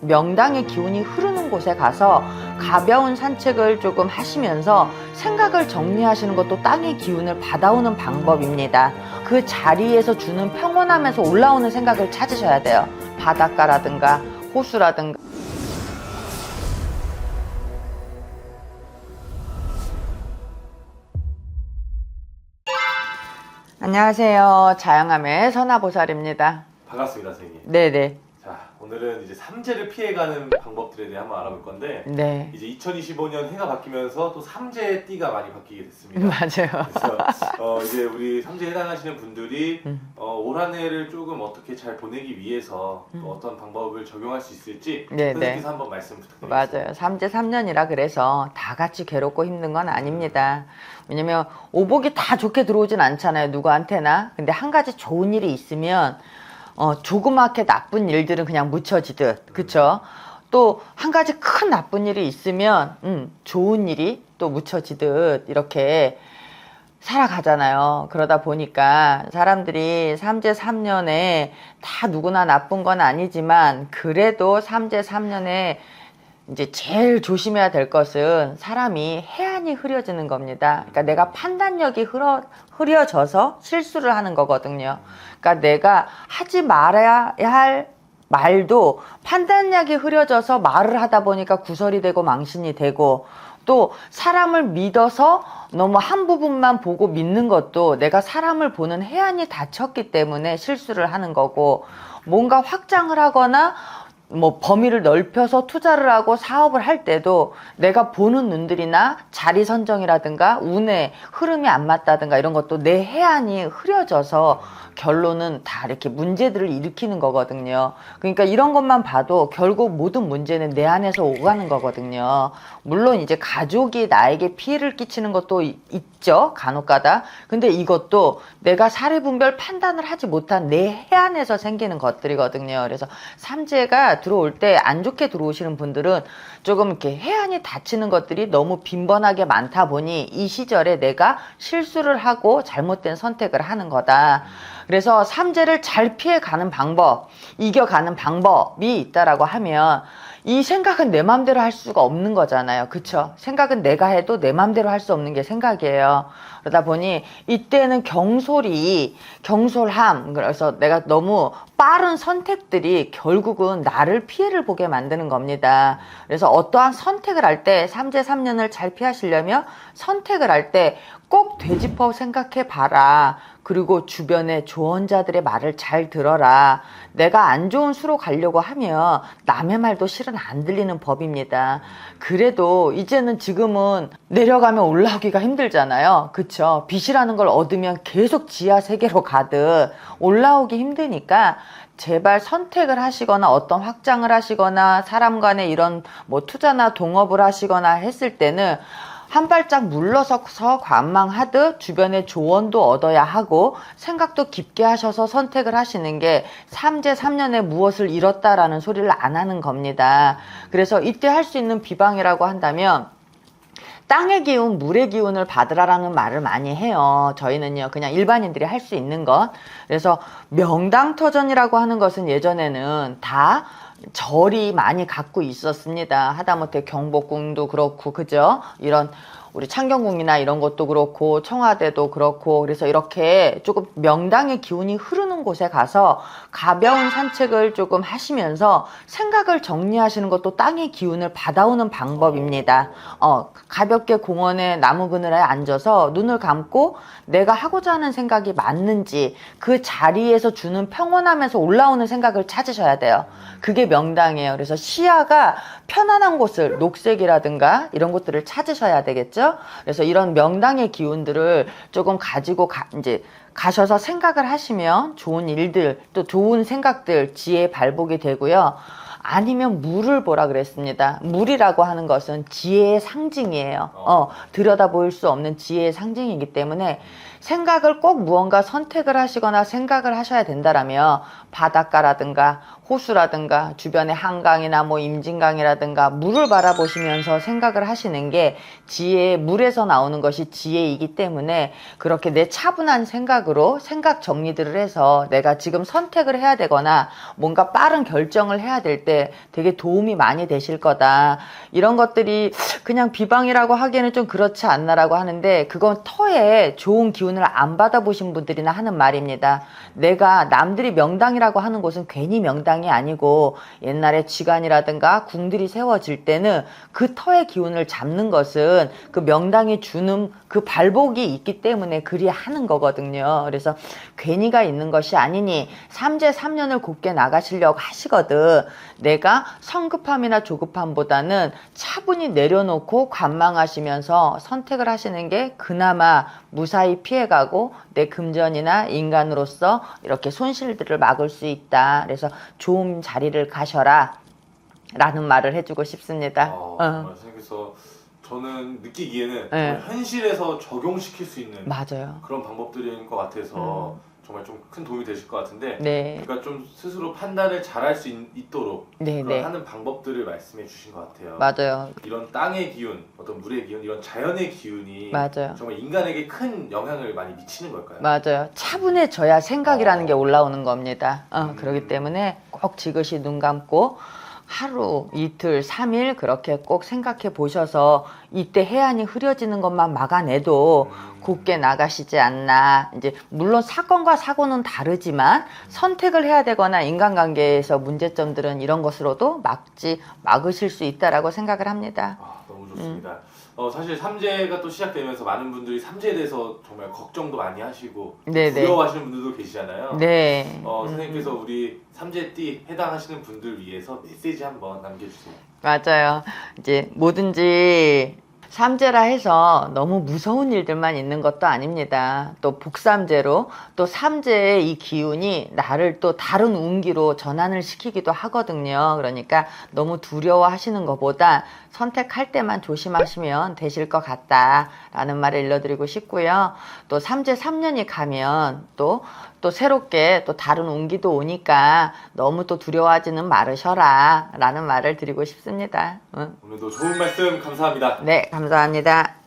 명당의 기운이 흐르는 곳에 가서 가벼운 산책을 조금 하시면서 생각을 정리하시는 것도 땅의 기운을 받아오는 방법입니다. 그 자리에서 주는 평온함에서 올라오는 생각을 찾으셔야 돼요. 바닷가라든가 호수라든가 안녕하세요. 자영함의 선화보살입니다. 반갑습니다, 선생님. 네네. 자, 오늘은 이제 삼재를 피해가는 방법들에 대해 한번 알아볼 건데 네. 이제 2025년 해가 바뀌면서 또 삼재의 띠가 많이 바뀌게 됐습니다. 맞아요. 그래서 어, 이제 우리 삼재에 해당하시는 분들이 음. 어, 올한 해를 조금 어떻게 잘 보내기 위해서 또 음. 어떤 방법을 적용할 수 있을지 네, 선생님께서 한번 말씀 부탁드립니다. 맞아요. 삼재 3년이라 그래서 다 같이 괴롭고 힘든 건 아닙니다. 왜냐면 오복이 다 좋게 들어오진 않잖아요. 누구한테나. 근데 한 가지 좋은 일이 있으면 어, 조그맣게 나쁜 일들은 그냥 묻혀지듯. 그쵸? 또 한 가지 큰 나쁜 일이 있으면 음, 좋은 일이 또 묻혀지듯 이렇게 살아가잖아요. 그러다 보니까 사람들이 삼재 3년에 다 누구나 나쁜 건 아니지만 그래도 삼재 3년에 이제 제일 조심해야 될 것은 사람이 해안이 흐려지는 겁니다. 그러니까 내가 판단력이 흐려, 흐려져서 실수를 하는 거거든요. 그러니까 내가 하지 말아야 할 말도 판단력이 흐려져서 말을 하다 보니까 구설이 되고 망신이 되고 또 사람을 믿어서 너무 한 부분만 보고 믿는 것도 내가 사람을 보는 해안이 닫혔기 때문에 실수를 하는 거고 뭔가 확장을 하거나 뭐 범위를 넓혀서 투자를 하고 사업을 할 때도 내가 보는 눈들이나 자리 선정이라든가 운의 흐름이 안 맞다든가 이런 것도 내 해안이 흐려져서 결론은 다 이렇게 문제들을 일으키는 거거든요. 그러니까 이런 것만 봐도 결국 모든 문제는 내 안에서 오가는 거거든요. 물론 이제 가족이 나에게 피해를 끼치는 것도 이- 있죠. 간혹가다. 근데 이것도 내가 사례 분별 판단을 하지 못한 내 해안에서 생기는 것들이거든요. 그래서 삼재가 들어올 때 안 좋게 들어오시는 분들은 조금 이렇게 해안이 닫히는 것들이 너무 빈번하게 많다 보니 이 시절에 내가 실수를 하고 잘못된 선택을 하는 거다. 그래서 삼재를 잘 피해가는 방법, 이겨가는 방법이 있다라고 하면 이 생각은 내 맘대로 할 수가 없는 거잖아요. 그쵸? 생각은 내가 해도 내 맘대로 할 수 없는 게 생각이에요. 그러다 보니 이때는 경솔이, 경솔함, 그래서 내가 너무 빠른 선택들이 결국은 나를 피해를 보게 만드는 겁니다. 그래서 어떠한 선택을 할 때 삼재 3년을 잘 피하시려면 선택을 할 때 꼭 되짚어 생각해 봐라. 그리고 주변의 조언자들의 말을 잘 들어라. 내가 안 좋은 수로 가려고 하면 남의 말도 실은 안 들리는 법입니다. 그래도 이제는 지금은 내려가면 올라오기가 힘들잖아요. 그쵸? 빚이라는 걸 얻으면 계속 지하 세계로 가듯 올라오기 힘드니까 제발 선택을 하시거나 어떤 확장을 하시거나 사람 간에 이런 뭐 투자나 동업을 하시거나 했을 때는 한 발짝 물러서서 관망하듯 주변의 조언도 얻어야 하고 생각도 깊게 하셔서 선택을 하시는 게 삼재 3년에 무엇을 잃었다라는 소리를 안 하는 겁니다. 그래서 이때 할 수 있는 비방이라고 한다면 땅의 기운, 물의 기운을 받으라라는 말을 많이 해요. 저희는요, 그냥 일반인들이 할 수 있는 것. 그래서 명당터전이라고 하는 것은 예전에는 다 절이 많이 갖고 있었습니다. 하다못해 경복궁도 그렇고, 그죠? 이런 우리 창경궁이나 이런 것도 그렇고 청와대도 그렇고 그래서 이렇게 조금 명당의 기운이 흐르는 곳에 가서 가벼운 산책을 조금 하시면서 생각을 정리하시는 것도 땅의 기운을 받아오는 방법입니다. 어, 가볍게 공원에 나무 그늘에 앉아서 눈을 감고 내가 하고자 하는 생각이 맞는지 그 자리에서 주는 평온함에서 올라오는 생각을 찾으셔야 돼요. 그게 명당이에요. 그래서 시야가 편안한 곳을 녹색이라든가 이런 것들을 찾으셔야 되겠죠. 그래서 이런 명당의 기운들을 조금 가지고 가, 이제 가셔서 생각을 하시면 좋은 일들 또 좋은 생각들 지혜 발복이 되고요. 아니면 물을 보라 그랬습니다. 물이라고 하는 것은 지혜의 상징이에요. 어, 들여다 보일 수 없는 지혜의 상징이기 때문에 생각을 꼭 무언가 선택을 하시거나 생각을 하셔야 된다라면 바닷가라든가 호수라든가 주변의 한강이나 뭐 임진강이라든가 물을 바라보시면서 생각을 하시는 게 지혜 물에서 나오는 것이 지혜이기 때문에 그렇게 내 차분한 생각으로 생각 정리들을 해서 내가 지금 선택을 해야 되거나 뭔가 빠른 결정을 해야 될 때 되게 도움이 많이 되실 거다. 이런 것들이 그냥 비방이라고 하기에는 좀 그렇지 않나라고 하는데 그건 터에 좋은 기운을 안 받아보신 분들이나 하는 말입니다. 내가 남들이 명당이라고 하는 곳은 괜히 명당이 아니고 옛날에 쥐관이라든가 궁들이 세워질 때는 그 터의 기운을 잡는 것은 그 명당이 주는 그 발복이 있기 때문에 그리 하는 거거든요. 그래서 괜히가 있는 것이 아니니 삼재 삼년을 곱게 나가시려고 하시거든. 내가 성급함이나 조급함보다는 차분히 내려놓고 관망하시면서 선택을 하시는 게 그나마 무사히 피해가고 내 금전이나 인간으로서 이렇게 손실들을 막을 수 있다. 그래서 좋은 자리를 가셔라. 라는 말을 해주고 싶습니다. 어, 어. 정말 선생님께서 저는 느끼기에는 네. 현실에서 적용시킬 수 있는 맞아요. 그런 방법들인 것 같아서 정말 좀 큰 도움이 되실 것 같은데 음. 네. 그러니까 좀 스스로 판단을 잘할 수 있, 도록 네, 그런 네. 하는 방법들을 말씀해 주신 것 같아요. 맞아요. 이런 땅의 기운, 어떤 물의 기운, 이런 자연의 기운이 맞아요. 정말 인간에게 큰 영향을 많이 미치는 걸까요? 맞아요. 차분해져야 생각이라는 어. 게 올라오는 겁니다. 어, 음. 그렇기 때문에 꼭 지그시 눈 감고 하루, 이틀, 삼일 그렇게 꼭 생각해 보셔서 이때 해안이 흐려지는 것만 막아내도 음. 곱게 나가시지 않나. 이제 물론 사건과 사고는 다르지만 선택을 해야 되거나 인간관계에서 문제점들은 이런 것으로도 막지 막으실 수 있다라고 생각을 합니다. 아, 너무 음. 좋습니다. 어, 사실 삼재가 또 시작되면서 많은 분들이 삼재에 대해서 정말 걱정도 많이 하시고 네네. 두려워하시는 분들도 계시잖아요. 네. 어, 음. 선생님께서 우리 삼재띠 해당하시는 분들 위해서 메시지 한번 남겨주세요. 맞아요. 이제 뭐든지 삼재라 해서 너무 무서운 일들만 있는 것도 아닙니다. 또 복삼재로 또 삼재의 이 기운이 나를 또 다른 운기로 전환을 시키기도 하거든요. 그러니까 너무 두려워하시는 것보다 선택할 때만 조심하시면 되실 것 같다라는 말을 일러드리고 싶고요. 또 삼재 3년이 가면 또또 새롭게 또 다른 운기도 오니까 너무 또 두려워하지는 말으셔라 라는 말을 드리고 싶습니다. 응. 오늘도 좋은 말씀 감사합니다. 네, 감사합니다.